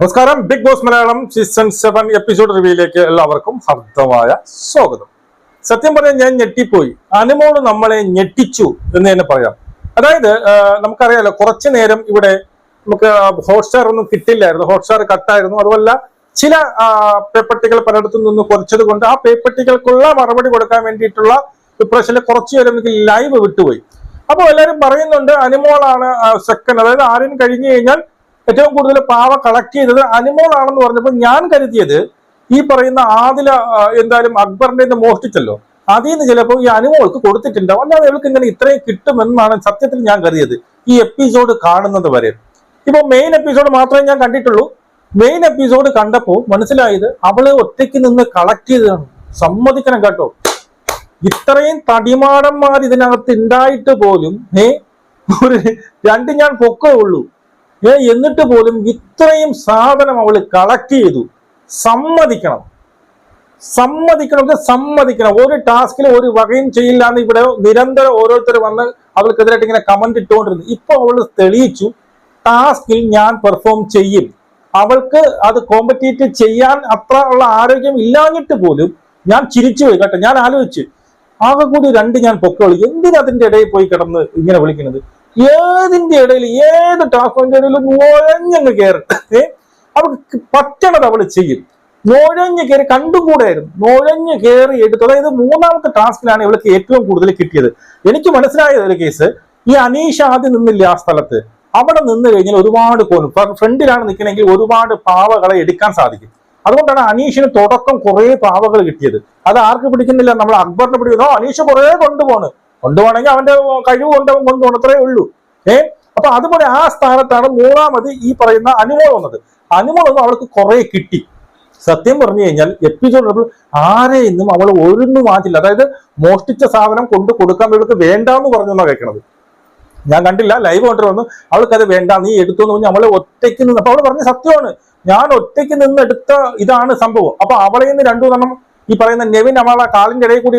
നമസ്കാരം. Big Boss Malayalam season seven episode റിവ്യൂയിലേക്ക് എല്ലാവർക്കും ഹർദ്ദമായ സ്വാഗതം. സത്യം പറഞ്ഞാൽ ഞാൻ ഞെട്ടിപ്പോയി. അനുമോൾ നമ്മളെ ഞെട്ടിച്ചു എന്ന് തന്നെ പറയാം. അതായത് നമുക്കറിയാലോ കുറച്ചു നേരം ഇവിടെ നമുക്ക് ഹോട്ട്സ്റ്റാർ ഒന്നും കിട്ടില്ലായിരുന്നു. ഹോട്ട്സ്റ്റാർ കട്ടായിരുന്നു. അതുമല്ല ചില പേപ്പട്ടികൾ പലയിടത്തും നിന്ന് കുറച്ചത് കൊണ്ട് ആ പേപ്പട്ടികൾക്കുള്ള മറുപടി കൊടുക്കാൻ വേണ്ടിയിട്ടുള്ള പ്രശ്നം കുറച്ചു നേരം എനിക്ക് ലൈവ് വിട്ടുപോയി. അപ്പോൾ എല്ലാവരും പറയുന്നുണ്ട് അനുമോളാണ് സെക്കൻഡ് അതായത് ആരും കഴിഞ്ഞു കഴിഞ്ഞാൽ ഏറ്റവും കൂടുതൽ പാവ കളക്ട് ചെയ്തത് അനിമോൾ ആണെന്ന് പറഞ്ഞപ്പോൾ ഞാൻ കരുതിയത് ഈ പറയുന്ന ആദില എന്തായാലും അക്ബറിന്റെ മോഷ്ടിച്ചല്ലോ. അതിൽ നിന്ന് ചിലപ്പോൾ ഈ അനിമോൾക്ക് കൊടുത്തിട്ടുണ്ടാവും. അല്ലാതെ ഇവൾക്ക് ഇങ്ങനെ ഇത്രയും കിട്ടുമെന്നാണ് സത്യത്തിൽ ഞാൻ കരുതിയത്. ഈ എപ്പിസോഡ് കാണുന്നത് വരെ. ഇപ്പൊ മെയിൻ എപ്പിസോഡ് മാത്രമേ ഞാൻ കണ്ടിട്ടുള്ളൂ. മെയിൻ എപ്പിസോഡ് കണ്ടപ്പോൾ മനസ്സിലായത് അവളെ ഒറ്റയ്ക്ക് നിന്ന് കളക്ട് ചെയ്തതാണ്. സമ്മതിക്കണം കേട്ടോ. ഇത്രയും തടിമാടന്മാർ ഇതിനകത്ത് ഉണ്ടായിട്ട് പോലും ഏ ഒരു രണ്ട് ഞാൻ പൊക്കേ ഉള്ളൂ. ഏ എന്നിട്ട് പോലും ഇത്രയും സാധനം അവൾ കളക്ട് ചെയ്തു. സമ്മതിക്കണം. സമ്മതിക്കണം സമ്മതിക്കണം. ഒരു ടാസ്കിൽ ഒരു വകയും ചെയ്യില്ല എന്ന് ഇവിടെ നിരന്തരം ഓരോരുത്തർ വന്ന് അവൾക്കെതിരായിട്ട് ഇങ്ങനെ കമന്റ് ഇട്ടുകൊണ്ടിരുന്നു. ഇപ്പൊ അവൾ തെളിയിച്ചു ടാസ്കിൽ ഞാൻ പെർഫോം ചെയ്യും. അവൾക്ക് അത് കോമ്പറ്റീറ്റ് ചെയ്യാൻ അത്ര ഉള്ള ആരോഗ്യം ഇല്ലാഞ്ഞിട്ട് പോലും ഞാൻ ചിരിച്ചു പോയി. കേട്ടോ ഞാൻ ആലോചിച്ചു. ആകെ കൂടി രണ്ട് ഞാൻ പൊക്കോളി. എന്തിനാ അതിന്റെ ഇടയിൽ പോയി കിടന്ന് ഇങ്ങനെ വിളിക്കുന്നത്? ഏതിന്റെ ഇടയിൽ ഏത് ടാസ്കിന്റെ ഇടയിൽ നുഴഞ്ഞങ്ങ് കയറി. അവർക്ക് പറ്റണത് അവൾ ചെയ്യും. നുഴഞ്ഞ് കയറി കണ്ടുകൂടായിരുന്നു. നുഴഞ്ഞ് കയറി എടുത്തു. അതായത് മൂന്നാമത്തെ ടാസ്കിലാണ് ഇവൾക്ക് ഏറ്റവും കൂടുതൽ കിട്ടിയത്. എനിക്ക് മനസ്സിലായ ഒരു കേസ് ഈ അനീഷ് ആദ്യം നിന്നില്ല ആ സ്ഥലത്ത്. അവിടെ നിന്ന് കഴിഞ്ഞാൽ ഒരുപാട് കോലും. ഫ്രണ്ടിലാണ് നിൽക്കണമെങ്കിൽ ഒരുപാട് പാവകളെ എടുക്കാൻ സാധിക്കും. അതുകൊണ്ടാണ് അനീഷിന് തുടക്കം കുറെ പാവകൾ കിട്ടിയത്. അത് ആർക്ക് പിടിക്കുന്നില്ല? നമ്മൾ അക്ബറിനെ പിടിക്കുന്നു. "ഓ, അനീഷ് കുറെ കൊണ്ടുപോണ്. കൊണ്ടുപോകണമെങ്കിൽ അവന്റെ കഴിവ് കൊണ്ട് അവൻ കൊണ്ടുപോകണം അത്രേ ഉള്ളൂ. ഏ? അപ്പൊ അതുപോലെ ആ സ്ഥാനത്താണ് മൂന്നാമത് ഈ പറയുന്ന അനുമോൾ വന്നത്. അനുമോൾ ഒന്നും അവൾക്ക് കുറെ കിട്ടി. സത്യം പറഞ്ഞു കഴിഞ്ഞാൽ എപ്പിസോഡ് ആരെയൊന്നും അവൾ ഒഴിഞ്ഞു മാറ്റില്ല അതായത് മോഷ്ടിച്ച സാധനം കൊണ്ട് കൊടുക്കാൻ ഇവൾക്ക് വേണ്ടാന്ന് പറഞ്ഞു എന്നാ കേൾക്കണത്. ഞാൻ കണ്ടില്ല ലൈവ് കൊണ്ടു വന്നു. അത് വേണ്ട നീ എടുത്തു എന്ന് പറഞ്ഞാൽ അവളെ ഒറ്റയ്ക്ക് നിന്ന് അപ്പൊ അവൾ പറഞ്ഞ സത്യമാണ്. ഞാൻ ഒറ്റയ്ക്ക് നിന്ന് എടുത്ത ഇതാണ് സംഭവം. അപ്പൊ അവളെ നിന്ന് രണ്ടു എണ്ണം ഈ പറയുന്ന നെവിൻ അമാള കാലിന്റെ ഇടയിൽ കൂടി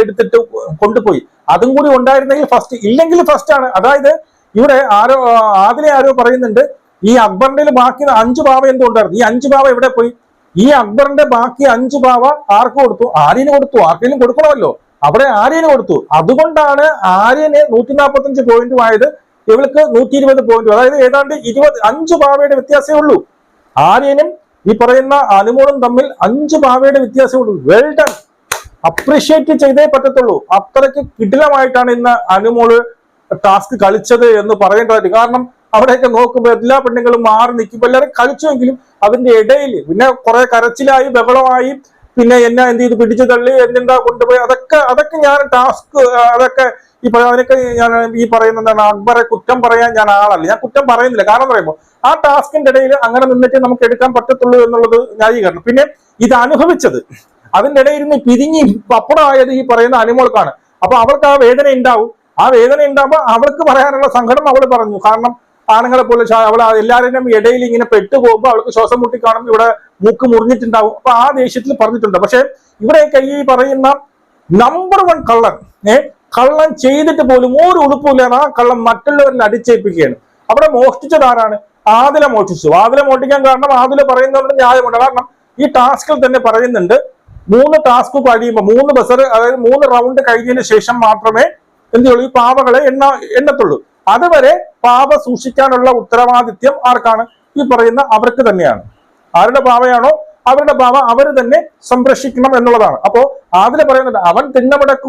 എടുത്തിട്ട് കൊണ്ടുപോയി. അതും കൂടി ഉണ്ടായിരുന്നെങ്കിൽ ഫസ്റ്റ് ഇല്ലെങ്കിൽ ഫസ്റ്റ് ആണ്. അതായത് ഇവിടെ ആരോ ആദിലെ ആരോ പറയുന്നുണ്ട് ഈ അക്ബറിന്റെ ബാക്കി അഞ്ച് പാവ എന്തോ ഉണ്ടായിരുന്നു. ഈ അഞ്ച് പാവ എവിടെ പോയി? ഈ അക്ബറിന്റെ ബാക്കി അഞ്ച് പാവ ആർക്ക് കൊടുത്തു? ആര്യന് കൊടുത്തു. ആർക്കെങ്കിലും കൊടുക്കണമല്ലോ. അവിടെ ആര്യന് കൊടുത്തു. അതുകൊണ്ടാണ് ആര്യന് നൂറ്റി നാൽപ്പത്തഞ്ച് പോയിന്റും ആയത്. ഇവൾക്ക് നൂറ്റി ഇരുപത് പോയിന്റും അതായത് ഏതാണ്ട് ഇരുപത് അഞ്ച് പാവയുടെ വ്യത്യാസമേ ഉള്ളൂ. ആര്യനും ഈ പറയുന്ന അനുമോളും തമ്മിൽ അഞ്ച് പാവയുടെ വ്യത്യാസമുള്ളൂ. വെൽ ഡൺ അപ്രീഷിയേറ്റ് ചെയ്തേ പറ്റത്തുള്ളൂ. അത്രയ്ക്ക് കിടിലമായിട്ടാണ് ഇന്ന് അനുമോൾ ടാസ്ക് കളിച്ചത് എന്ന് പറയേണ്ടതായിട്ട്. കാരണം അവിടെയൊക്കെ നോക്കുമ്പോൾ എല്ലാ പെണ്ണുങ്ങളും മാറി നിൽക്കുമ്പോൾ എല്ലാവരും കളിച്ചുവെങ്കിലും അതിന്റെ ഇടയിൽ പിന്നെ കുറെ കരച്ചിലായി ബഹളമായി പിന്നെ എന്നെ എന്ത് ചെയ്തു? പിടിച്ചു തള്ളി എന്നെന്താ കൊണ്ടുപോയി? അതൊക്കെ അതൊക്കെ ഞാൻ ടാസ്ക് അതൊക്കെ ഈ അതിനൊക്കെ ഞാൻ ഈ പറയുന്ന എന്താണ് അക്ബറെ കുറ്റം പറയാൻ ഞാൻ ആളല്ല. ഞാൻ കുറ്റം പറയുന്നില്ല. കാരണം പറയുമ്പോൾ ആ ടാസ്കിന്റെ ഇടയിൽ അങ്ങനെ നിന്നിട്ട് നമുക്ക് എടുക്കാൻ പറ്റത്തുള്ളൂ എന്നുള്ളത് ന്യായീകരണം. പിന്നെ ഇത് അനുഭവിച്ചത് അതിന്റെ ഇടയിൽ നിന്ന് പിരിഞ്ഞ് പപ്പടമായത് ഈ പറയുന്ന അനുമോൾക്കാണ്. അപ്പൊ അവൾക്ക് ആ വേദന ഉണ്ടാവും. ആ വേദന ഉണ്ടാകുമ്പോൾ അവൾക്ക് പറയാനുള്ള സങ്കടം അവൾ പറഞ്ഞു. കാരണം ആണുങ്ങളെ പോലെ അവൾ എല്ലാവരുടെയും ഇടയിൽ ഇങ്ങനെ പെട്ടുപോകുമ്പോൾ അവൾക്ക് ശ്വാസം മുട്ടി കാണും ഇവിടെ മൂക്ക് മുറിഞ്ഞിട്ടുണ്ടാവും. അപ്പൊ ആ ദേഷ്യത്തിൽ പറഞ്ഞിട്ടുണ്ട്. പക്ഷെ ഇവിടെയൊക്കെ ഈ പറയുന്ന നമ്പർ വൺ കള്ളൻ ഏ കള്ളൻ ചെയ്തിട്ട് പോലും ഒരു ഉടുപ്പില്ലാതെ ആ കള്ളൻ മറ്റുള്ളവരിൽ അടിച്ചേൽപ്പിക്കുകയാണ്. അവിടെ മോഷ്ടിച്ചത് ആരാണ്? ആദില മോഷ്ടിച്ചു. ആദില മോഷ്ടിക്കാൻ കാരണം ആദില പറയുന്നവരുടെ ന്യായമുണ്ട്. കാരണം ഈ ടാസ്കിൽ തന്നെ പറയുന്നുണ്ട് മൂന്ന് ടാസ്ക് കഴിയുമ്പോൾ മൂന്ന് ബസർ അതായത് മൂന്ന് റൗണ്ട് കഴിഞ്ഞതിന് ശേഷം മാത്രമേ എന്ത് ചെയ്യുള്ളൂ? ഈ പാവകളെ എണ്ണ എണ്ണത്തുള്ളൂ. അതുവരെ പാവ സൂക്ഷിക്കാനുള്ള ഉത്തരവാദിത്യം ആർക്കാണ്? ഈ പറയുന്ന അവർക്ക് തന്നെയാണ്. ആരുടെ പാവയാണോ അവരുടെ പാവ അവർ തന്നെ സംരക്ഷിക്കണം എന്നുള്ളതാണ്. അപ്പോ അതിൽ പറയുന്നുണ്ട് അവൻ തിന്നമിടക്ക്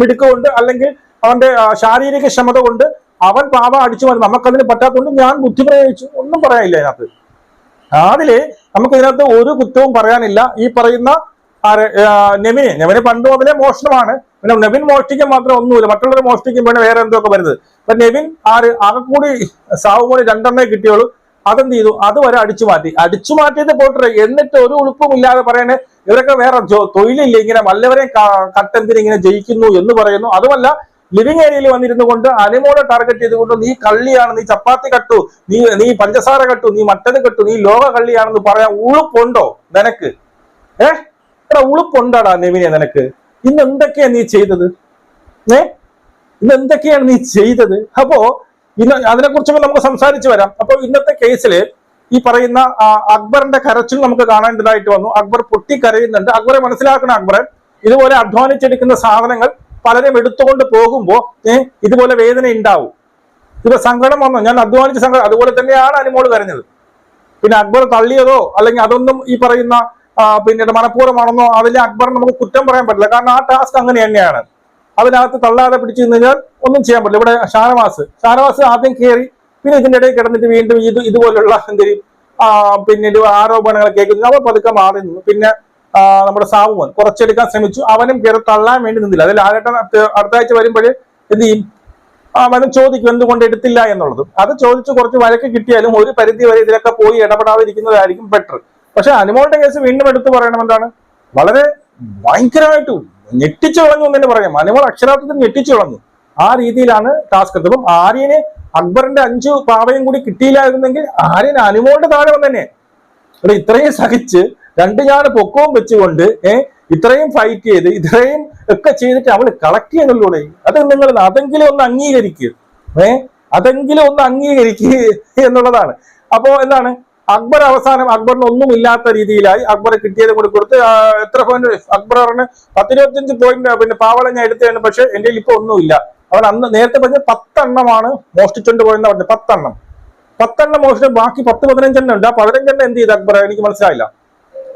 മിടുക്കുകൊണ്ട് അല്ലെങ്കിൽ അവന്റെ ശാരീരിക ക്ഷമത കൊണ്ട് അവൻ പാവ അടിച്ചു മാറി നമുക്കതിന് പറ്റാത്തതുകൊണ്ട് ഞാൻ ബുദ്ധി പ്രയോഗിച്ചു. ഒന്നും പറയാനില്ല അതിനകത്ത് അതിൽ നമുക്ക് ഇതിനകത്ത് ഒരു കുറ്റവും പറയാനില്ല. ഈ പറയുന്ന നെമിനെ. നെവിന് പണ്ട് മുതലേ മോഷണമാണ്. പിന്നെ നെവിൻ മോഷ്ടിക്കാൻ മാത്രം ഒന്നുമില്ല. മറ്റുള്ളവർ പിന്നെ വേറെ എന്തൊക്കെ വരുന്നത്? അപ്പൊ നെവിൻ ആര്? ആകെ കൂടി സാവുമോളി രണ്ടെണ്ണേ കിട്ടിയോളൂ അതെന്ത് ചെയ്തു? അതുവരെ അടിച്ചു മാറ്റി. അടിച്ചു മാറ്റിയത് പോട്ടെ. എന്നിട്ട് ഒരു ഉളുപ്പും ഇല്ലാതെ പറയണേ ഇവരൊക്കെ വേറെ തൊഴിലില്ല. ഇങ്ങനെ വല്ലവരെ കട്ടെന്തിന് ഇങ്ങനെ ജയിക്കുന്നു എന്ന് പറയുന്നു. അതുമല്ല ലിവിംഗ് ഏരിയയിൽ വന്നിരുന്നു കൊണ്ട് അനിമോളെ ടാർഗറ്റ് ചെയ്തുകൊണ്ട് നീ കള്ളിയാണ് നീ ചപ്പാത്തി കട്ടു നീ നീ പഞ്ചസാര കട്ടു നീ മറ്റത് കെട്ടു നീ ലോക കള്ളിയാണെന്ന് പറയാൻ ഉളുപ്പുണ്ടോ നിനക്ക്? ഏഹ് ഉളുപ്പുണ്ടാടാ നെവിനെ നിനക്ക്? ഇന്ന് എന്തൊക്കെയാണ് നീ ചെയ്തത്? ഏ? ഇന്ന് എന്തൊക്കെയാണ് നീ ചെയ്തത്? അപ്പോ ഇന്ന് അതിനെക്കുറിച്ചൊക്കെ നമുക്ക് സംസാരിച്ചു വരാം. അപ്പൊ ഇന്നത്തെ കേസിൽ ഈ പറയുന്ന അക്ബറിന്റെ കരച്ചിൽ നമുക്ക് കാണേണ്ടതായിട്ട് വന്നു. അക്ബർ പൊട്ടി കരയുന്നുണ്ട് അക്ബറെ മനസ്സിലാക്കണം അക്ബർ ഇതുപോലെ അധ്വാനിച്ചെടുക്കുന്ന സാധനങ്ങൾ പലരും എടുത്തുകൊണ്ട് പോകുമ്പോൾ ഏഹ് ഇതുപോലെ വേദന ഉണ്ടാവും. ഇപ്പൊ സങ്കടം വന്നു. ഞാൻ അധ്വാനിച്ച സങ്കടം. അതുപോലെ തന്നെയാണ് അനുമോൾ കരഞ്ഞത്. പിന്നെ അക്ബർ തള്ളിയതോ അല്ലെങ്കിൽ അതൊന്നും ഈ പറയുന്ന ആ, പിന്നീട് മനഃപൂർവമാണെന്നോ അതിൽ അക്ബർ നമുക്ക് കുറ്റം പറയാൻ പറ്റില്ല. കാരണം ആ ടാസ്ക് അങ്ങനെ തന്നെയാണ്. അതിനകത്ത് തള്ളാതെ പിടിച്ചു കഴിഞ്ഞാൽ ഒന്നും ചെയ്യാൻ പറ്റില്ല. ഇവിടെ ഷാനവാസ്. ഷാനവാസ് ആദ്യം കയറി പിന്നെ ഇതിന്റെ ഇടയിൽ കിടന്നിട്ട് വീണ്ടും ഇത് ഇതുപോലുള്ള എന്തെങ്കിലും പിന്നെ പിന്നീട് ആരോപണങ്ങൾ കേൾക്കുന്നു അവൻ പതുക്കെ മാറി നിന്നു. പിന്നെ നമ്മുടെ സാവുവൻ കുറച്ചെടുക്കാൻ ശ്രമിച്ചു. അവനും കയറി തള്ളാൻ വേണ്ടി നിന്നില്ല. അതിൽ ആരേട്ടൻ അടുത്ത ആഴ്ച വരുമ്പോൾ എന്ത് ചെയ്യും? അവനും ചോദിക്കും എന്തുകൊണ്ട് എടുത്തില്ല? എന്നുള്ളത്. അത് ചോദിച്ച് കുറച്ച് വഴക്ക് കിട്ടിയാലും ഒരു പരിധി വരെ ഇതിലൊക്കെ പോയി ഇടപെടാതിരിക്കുന്നതായിരിക്കും ബെറ്റർ പക്ഷെ അനുമോളുടെ കേസ് വീണ്ടും എടുത്തു പറയണം എന്താണ്? വളരെ ഭയങ്കരമായിട്ട് ഞെട്ടിച്ചു വിളഞ്ഞു എന്ന് തന്നെ പറയാം. അനുമോൾ അക്ഷരാർത്ഥത്തിൽ ഞെട്ടിച്ചു വിളഞ്ഞു. ആ രീതിയിലാണ് ടാസ്ക് എടുത്തത്. അപ്പം ആര്യന് അക്ബറിന്റെ അഞ്ചു പാവയും കൂടി കിട്ടിയില്ലായിരുന്നെങ്കിൽ ആര്യൻ അനുമോളുടെ താഴെ തന്നെ ഇവിടെ ഇത്രയും സഹിച്ച് രണ്ട് ഞാൻ പൊക്കവും വെച്ചുകൊണ്ട് ഏഹ് ഇത്രയും ഫൈറ്റ് ചെയ്ത് ഇത്രയും ഒക്കെ ചെയ്തിട്ട് അവൾ കളക്ട് ചെയ്യുന്നുള്ളൂടെ അത് നിങ്ങൾ അതെങ്കിലും ഒന്ന് അംഗീകരിക്കുക ഏഹ് അതെങ്കിലും ഒന്ന് അംഗീകരിക്കുക എന്നുള്ളതാണ്. അപ്പോ എന്താണ്? അക്ബർ അവസാനം അക്ബറിന് ഒന്നും ഇല്ലാത്ത രീതിയിലായി. അക്ബർ കിട്ടിയത് കൂടി കൊടുത്ത് എത്ര പോയിന്റ് അക്ബർ പറഞ്ഞ് പത്തിരുപത്തിയഞ്ച് പോയിന്റ് പിന്നെ പാവള ഞാൻ എടുത്തതാണ് പക്ഷെ എന്റെ ഇപ്പൊ ഒന്നുമില്ല. അവൻ അന്ന് നേരത്തെ പറഞ്ഞ പത്തെണ്ണമാണ് മോഷ്ടിച്ചുകൊണ്ട് പോയെന്ന് പറഞ്ഞത്. പത്തെണ്ണം. പത്തെണ്ണം മോഷ്ടിച്ച് ബാക്കി പത്ത് പതിനഞ്ചെണ്ണം ഉണ്ട്. ആ പതിനഞ്ചെണ്ണം എന്ത് ചെയ്ത് അക്ബർ എനിക്ക് മനസ്സിലായില്ല.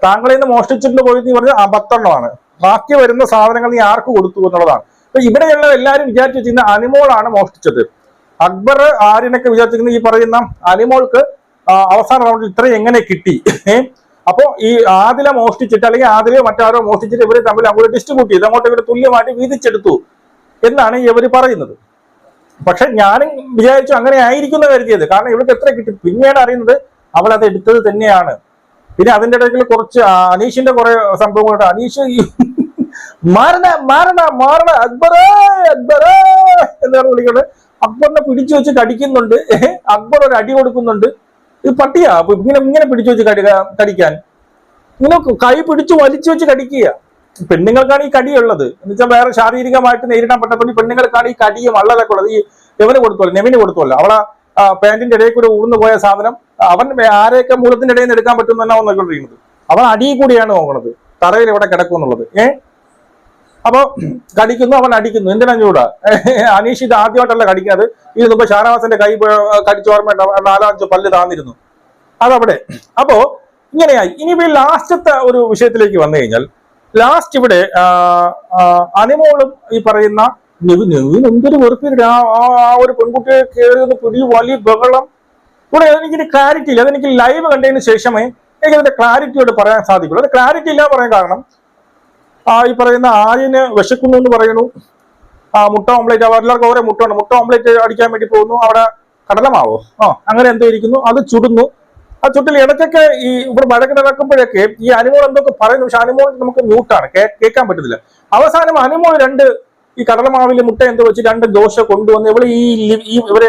താങ്കളിൽ നിന്ന് മോഷ്ടിച്ചിട്ട് പോയി നീ പറഞ്ഞത് ആ പത്തെണ്ണമാണ്. ബാക്കി വരുന്ന സാധനങ്ങൾ നീ ആർക്ക് കൊടുത്തു എന്നുള്ളതാണ്. അപ്പൊ ഇവിടെയുള്ള എല്ലാവരും വിചാരിച്ചു വെച്ചിരുന്ന അനിമോളാണ് മോഷ്ടിച്ചത്. അക്ബർ ആരിനൊക്കെ വിചാരിച്ചിരുന്ന ഈ പറയുന്ന അനിമോൾക്ക് അവസാന റൗണ്ടിൽ ഇത്രയും എങ്ങനെ കിട്ടി? അപ്പോൾ അപ്പോ ഈ ആദില മോഷ്ടിച്ചിട്ട് അല്ലെങ്കിൽ ആദിലയോ മറ്റാരോ മോഷ്ടിച്ചിട്ട് ഇവർ തമ്മിൽ അങ്ങോട്ട് ഡിസ്ട്രിബ്യൂട്ട് ചെയ്ത്. അങ്ങോട്ട് ഇവർ തുല്യമായിട്ട് വീതിച്ചെടുത്തു എന്നാണ് ഇവർ പറയുന്നത്. പക്ഷെ ഞാനും വിചാരിച്ചു അങ്ങനെ ആയിരിക്കും എന്ന് കരുതിയത്. കാരണം ഇവർക്ക് എത്ര കിട്ടി? പിന്നീട് അറിയുന്നത് അവൾ അത് എടുത്തത് തന്നെയാണ്. പിന്നെ അതിന്റെ ഇടയിൽ കുറച്ച് അനീഷിന്റെ കുറെ സംഭവങ്ങളുണ്ട്. അനീഷ് മാറണ മാറണ മാറണ അക്ബറേ അക്ബറേ എന്നാണ് വിളിക്കുന്നത്. അക്ബറിനെ പിടിച്ചു വെച്ച് കടിക്കുന്നുണ്ട് അക്ബർ ഒരു അടി കൊടുക്കുന്നുണ്ട്. ഇത് പട്ടിയാ? അപ്പൊ ഇങ്ങനെ ഇങ്ങനെ പിടിച്ചു വെച്ച് കടി കടിക്കാൻ. ഇങ്ങനെ കൈ പിടിച്ചു വലിച്ചു വെച്ച് കടിക്കുക. പെണ്ണുങ്ങൾക്കാണ് ഈ കടിയുള്ളത്. എന്ന് വെച്ചാൽ വേറെ ശാരീരികമായിട്ട് നേരിടാൻ പറ്റാത്ത ഈ പെണ്ണുങ്ങൾക്കാണ് ഈ കടിയും അള്ളതൊക്കെ ഉള്ളത്. ഈ എവന് കൊടുത്തോളൂ നെവിന് കൊടുത്തോല്ലോ അവളെ പാന്റിന്റെ ഇടയിൽ കൂടെ ഊർന്നു പോയ സാധനം അവൻ ആരെയൊക്കെ മൂലത്തിന്റെ ഇടയിൽ നിന്ന് എടുക്കാൻ പറ്റും എന്നാണ് അവൻ നോക്കിക്കൊണ്ടിരിക്കുന്നത് അവൻ അടിയിൽ കൂടിയാണ് നോക്കുന്നത് തറയിൽ ഇവിടെ കിടക്കും എന്നുള്ളത് ഏ? അപ്പൊ കടിക്കുന്നു അവൻ അടിക്കുന്നു. എന്തിനാ ചൂട് അനീഷ് ഇത് ആദ്യമായിട്ടല്ല കടിക്കുന്നത്? ഇത് മുമ്പ് ഷാനവാസിന്റെ കൈ കടിച്ചു ഓർമ്മയുണ്ട് നാലാഞ്ച് പല്ല് താന്നിരുന്നു. അതവിടെ. അപ്പോ ഇങ്ങനെയായി. ഇനി ഈ ലാസ്റ്റത്തെ ഒരു വിഷയത്തിലേക്ക് വന്നു കഴിഞ്ഞാൽ ലാസ്റ്റ് ഇവിടെ അനിമോളും ഈ പറയുന്ന എന്തൊരു വെറുപ്പില്ല ആ ഒരു പെൺകുട്ടിയെ കയറിയത് പുതിയ വലിയ ബഹളം. ഇവിടെ എനിക്കൊരു ക്ലാരിറ്റി ഇല്ല. അതെനിക്ക് ലൈവ് കണ്ടതിന് ശേഷമേ എനിക്ക് അതിന്റെ ക്ലാരിറ്റിയോട് പറയാൻ സാധിക്കുള്ളൂ. അത് ക്ലാരിറ്റി ഇല്ല പറയാൻ കാരണം ഈ പറയുന്ന ആര്യന് വിശക്കുന്നു എന്ന് പറയുന്നു. ആ മുട്ട അവർ എല്ലാവർക്കും ഓരോ മുട്ട ഉണ്ട് മുട്ട ഓംലേറ്റ് അടിക്കാൻ വേണ്ടി പോകുന്നു. അവിടെ കടലമാവോ? ആ അങ്ങനെ എന്തോ ഇരിക്കുന്നു. അത് ചുടുന്നു. ആ ചുട്ടിൽ ഇടയ്ക്കൊക്കെ ഈ ഇവിടെ വഴക്ക് നടക്കുമ്പോഴൊക്കെ ഈ അനിമോൾ എന്തൊക്കെ പറയുന്നു? പക്ഷെ അനിമോൾ നമുക്ക് മ്യൂട്ടാണ് കേൾക്കാൻ പറ്റുന്നില്ല അവസാനം അനിമോൾ രണ്ട് ഈ കടലമാവിൽ മുട്ട എന്തോ വെച്ച് രണ്ട് ദോശ കൊണ്ടുവന്ന് ഇവിടെ ഈ ഇവരെ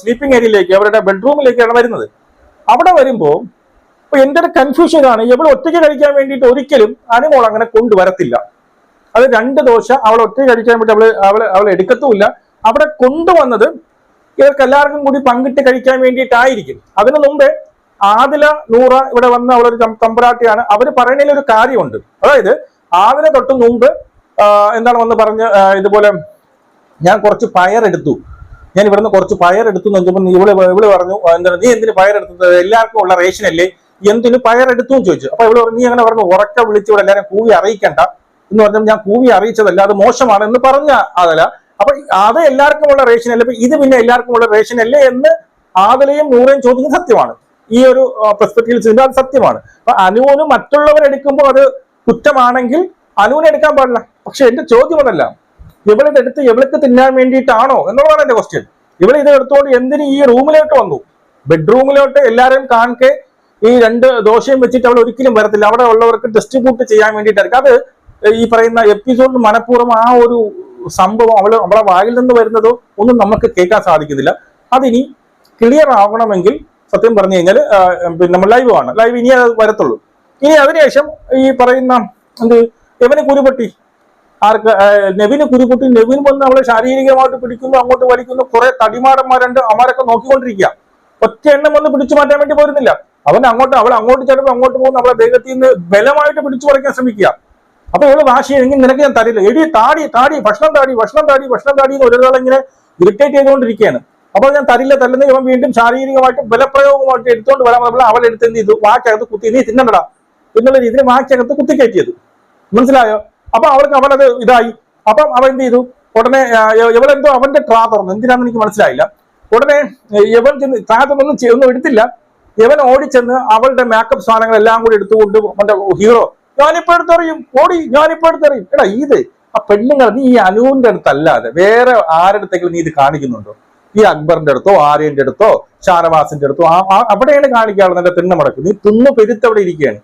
സ്ലീപ്പിംഗ് ഏരിയയിലേക്ക് അവരുടെ ബെഡ്റൂമിലേക്കാണ് വരുന്നത്. അവിടെ വരുമ്പോ അപ്പൊ എന്റെ ഒരു കൺഫ്യൂഷൻ ആണ്. ഇവൾ ഒറ്റയ്ക്ക് കഴിക്കാൻ വേണ്ടിയിട്ട് ഒരിക്കലും അനിമോൾ അങ്ങനെ കൊണ്ടുവരത്തില്ല. അത് രണ്ട് ദോശ അവൾ ഒറ്റയ്ക്ക് കഴിക്കാൻ വേണ്ടി അവൾ അവൾ അവൾ എടുക്കത്തുമില്ല. അവിടെ കൊണ്ടുവന്നത് ഇവർക്ക് എല്ലാവർക്കും കൂടി പങ്കിട്ട് കഴിക്കാൻ വേണ്ടിയിട്ടായിരിക്കും. അതിനു മുമ്പേ ആദില നൂറ ഇവിടെ വന്ന അവളൊരു തമ്പുരാട്ടിയാണ്. അവർ പറയുന്നതിൽ ഒരു കാര്യമുണ്ട്. അതായത് ആദില തൊട്ട് മുമ്പ് എന്താണ് വന്ന് പറഞ്ഞ് ഇതുപോലെ ഞാൻ കുറച്ച് പയറെടുത്തു. ഞാൻ ഇവിടുന്ന് കുറച്ച് പയറെടുത്തു എന്ന് വെച്ചപ്പോൾ ഇവൾ ഇവൾ പറഞ്ഞു "ആ, എന്താണ് നീ പയർ എടുത്തത് എല്ലാവർക്കും ഉള്ള റേഷൻ അല്ലേ? എന്തിന് പയറെടുത്തു ചോദിച്ചു. അപ്പൊ പറഞ്ഞു നീ അങ്ങനെ പറഞ്ഞു ഉറക്ക വിളിച്ച് ഇവിടെ എല്ലാവരും കൂവി അറിയിക്കണ്ട. എന്ന് പറഞ്ഞപ്പോൾ ഞാൻ കൂവി അറിയിച്ചതല്ല അത് മോശമാണ് എന്ന് പറഞ്ഞ അതല്ല അപ്പൊ അത് എല്ലാവർക്കും ഉള്ള റേഷൻ അല്ല? ഇത് പിന്നെ എല്ലാവർക്കും ഉള്ള റേഷൻ അല്ലേ എന്ന് ആദലയും നൂറേയും ചോദിക്കുന്നത് സത്യമാണ്. ഈ ഒരു പെർസ്പെക്റ്റീവിൽ ചെയ്യുമ്പോൾ അത് സത്യമാണ്. അപ്പൊ അനുവിന് മറ്റുള്ളവരെടുക്കുമ്പോൾ അത് കുറ്റമാണെങ്കിൽ അനുവിനെ എടുക്കാൻ പാടില്ല. പക്ഷെ എന്റെ ചോദ്യം അതല്ല. ഇവളിത് എടുത്ത് ഇവൾക്ക് തിന്നാൻ വേണ്ടിയിട്ടാണോ എന്നുള്ളതാണ് എന്റെ ക്വസ്റ്റ്യൻ ഇവൾ ഇത് എടുത്തുകൊണ്ട് എന്തിന് ഈ റൂമിലോട്ട് വന്നു? ബെഡ്റൂമിലോട്ട് എല്ലാവരെയും കാണിക്കെ ഈ രണ്ട് ദോശയും വെച്ചിട്ട് അവിടെ ഒരിക്കലും വരത്തില്ല. അവിടെ ഉള്ളവർക്ക് ഡിസ്ട്രിബ്യൂട്ട് ചെയ്യാൻ വേണ്ടിയിട്ടായിരിക്കും. അത് ഈ പറയുന്ന എപ്പിസോഡിൽ മനഃപൂർവം ആ ഒരു സംഭവം അവൾ അവളെ വായിൽ നിന്ന് വരുന്നതോ ഒന്നും നമുക്ക് കേൾക്കാൻ സാധിക്കുന്നില്ല. അതിനി ക്ലിയർ ആവണമെങ്കിൽ സത്യം പറഞ്ഞു കഴിഞ്ഞാൽ പിന്നെ നമ്മൾ ലൈവ് ആണ് ലൈവ് ഇനി അത് വരത്തുള്ളൂ. ഇനി അതിനുശേഷം ഈ പറയുന്ന എന്ത് എവന് കുരുപൊട്ടി. ആർക്ക് നെവിന് കുരുപൊട്ടി. നെവിൻ വന്ന് അവളെ ശാരീരികമായിട്ട് പിടിക്കുന്നു അങ്ങോട്ട് വലിക്കുന്നു. കുറെ തടിമാടന്മാരുണ്ട്. അവരൊക്കെ നോക്കിക്കൊണ്ടിരിക്കുക. ഒറ്റ എണ്ണം വന്ന് പിടിച്ചു മാറ്റാൻ വേണ്ടി പോരുന്നില്ല. അവൻ അങ്ങോട്ട് അവൾ അങ്ങോട്ട് ചിലപ്പോൾ അങ്ങോട്ട് പോകുന്ന അവളെ ദൈവത്തിൽ നിന്ന് ബലമായിട്ട് പിടിച്ചു പറിക്കാൻ ശ്രമിക്കുക. അപ്പൊ ഇവൾ വാശി എങ്കിൽ നിനക്ക് ഞാൻ തരില്ല. എടി താടി താടി ഭക്ഷണം താടി ഭക്ഷണം താടി ഭക്ഷണം താടി എന്ന് ഒരാൾ ഇങ്ങനെ ഇറിറ്റേറ്റ് ചെയ്തുകൊണ്ടിരിക്കുകയാണ്. അപ്പോൾ ഞാൻ തരില്ല തല്ലുന്ന ഇവൻ വീണ്ടും ശാരീരികമായിട്ട് ബലപ്രയോഗമായിട്ട് എടുത്തുകൊണ്ട് വരാൻ നമ്മൾ അവൾ എടുത്ത് എന്ത് ചെയ്തു? വാക്കകത്ത് കുത്തി നീ തിന്നണ്ടടാ. എന്നുള്ള രീതിയിൽ വാക്കകത്ത് കുത്തിക്കയറ്റിയത്. മനസ്സിലായോ? അപ്പൊ അവൾക്ക് അവളത് ഇതായി. അപ്പം അവൻ എന്ത് ചെയ്തു? ഉടനെ എവളെന്തോ അവന്റെ ട്രാ തുറന്നു. എന്തിനാന്ന് എനിക്ക് മനസ്സിലായില്ല. ഉടനെ എവൾ ട്രാ തുറന്നൊന്നും ഒന്നും എടുത്തില്ല. ഇവൻ ഓടിച്ചെന്ന് അവളുടെ മേക്കപ്പ് സാധനങ്ങൾ എല്ലാം കൂടി എടുത്തുകൊണ്ട് മറ്റേ ഹീറോ ഞാനിപ്പോ എടുത്തെറിയും ഓടി ഞാനിപ്പോ എടുത്തറിയും. എടാ ഇത് ആ പെണ്ണുങ്ങൾ നീ ഈ അനുവിന്റെ അടുത്തല്ലാതെ വേറെ ആരുടെ നീ ഇത് കാണിക്കുന്നുണ്ടോ? ഈ അക്ബറിന്റെ അടുത്തോ ആര്യന്റെ അടുത്തോ ഷാനവാസിന്റെ അടുത്തോ ആ- അവിടെയാണ് കാണിക്കാറുള്ളത് എന്റെ തിണ്ണ മടക്ക്. നീ തിന്നു പെരുത്തവിടെ ഇരിക്കുകയാണ്.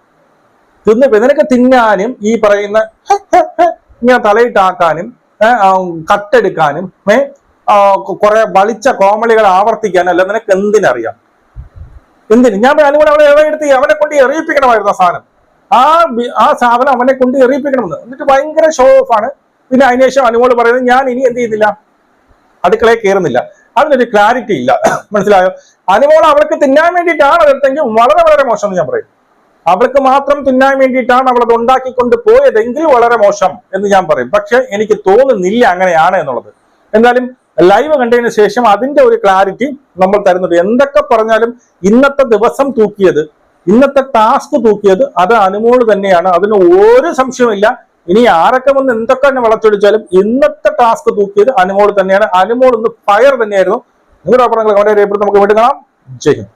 തിന്നു നിനക്ക് തിന്നാനും ഈ പറയുന്ന ഇങ്ങനെ തലയിട്ടാക്കാനും കട്ടെടുക്കാനും കുറെ വളിച്ച കോമളികൾ ആവർത്തിക്കാനും അല്ല നിനക്ക് എന്തിനറിയാം? എന്തിന്? ഞാൻ അനുകൂലം അവളെ ഇളയെടുത്ത് അവനെ കൊണ്ട് എറിയിപ്പിക്കണമായിരുന്നു ആ സാധനം. ആ ആ സാധനം അവനെ കൊണ്ട് എറിയിപ്പിക്കണമെന്ന്. എന്നിട്ട് ഭയങ്കര ഷോ ഓഫ് ആണ്. പിന്നെ അതിനുശേഷം അനുമോൾ പറയുന്നത് ഞാൻ ഇനി എന്ത് ചെയ്യുന്നില്ല? അടുക്കളയിൽ കയറുന്നില്ല അതിനൊരു ക്ലാരിറ്റി ഇല്ല. മനസ്സിലായോ? അനുമോൾ അവൾക്ക് തിന്നാൻ വേണ്ടിയിട്ടാണ് അതെടുത്തെങ്കിൽ വളരെ വളരെ മോശം എന്ന് ഞാൻ പറയും. അവൾക്ക് മാത്രം തിന്നാൻ വേണ്ടിയിട്ടാണ് അവൾ അത് ഉണ്ടാക്കിക്കൊണ്ട് പോയതെങ്കിൽ വളരെ മോശം എന്ന് ഞാൻ പറയും. പക്ഷെ എനിക്ക് തോന്നുന്നില്ല അങ്ങനെയാണ് എന്നുള്ളത്. എന്തായാലും ലൈവ് കണ്ടതിന് ശേഷം അതിന്റെ ഒരു ക്ലാരിറ്റി നമ്മൾ തരുന്നുണ്ട്. എന്തൊക്കെ പറഞ്ഞാലും ഇന്നത്തെ ദിവസം തൂക്കിയത് ഇന്നത്തെ ടാസ്ക് തൂക്കിയത് അത് അനുമോൾ തന്നെയാണ്. അതിന് ഒരു സംശയമില്ല ഇനി ആരൊക്കെ വന്ന് എന്തൊക്കെ തന്നെ വളച്ചൊടിച്ചാലും ഇന്നത്തെ ടാസ്ക് തൂക്കിയത് അനുമോൾ തന്നെയാണ്. അനുമോൾ ഇന്ന് ഫയർ തന്നെയായിരുന്നു. നിങ്ങളുടെ അഭിപ്രായങ്ങൾ രേഖപ്പെടുത്തി നമുക്ക് വീണ്ടും ജയ് ഹിന്ദ്.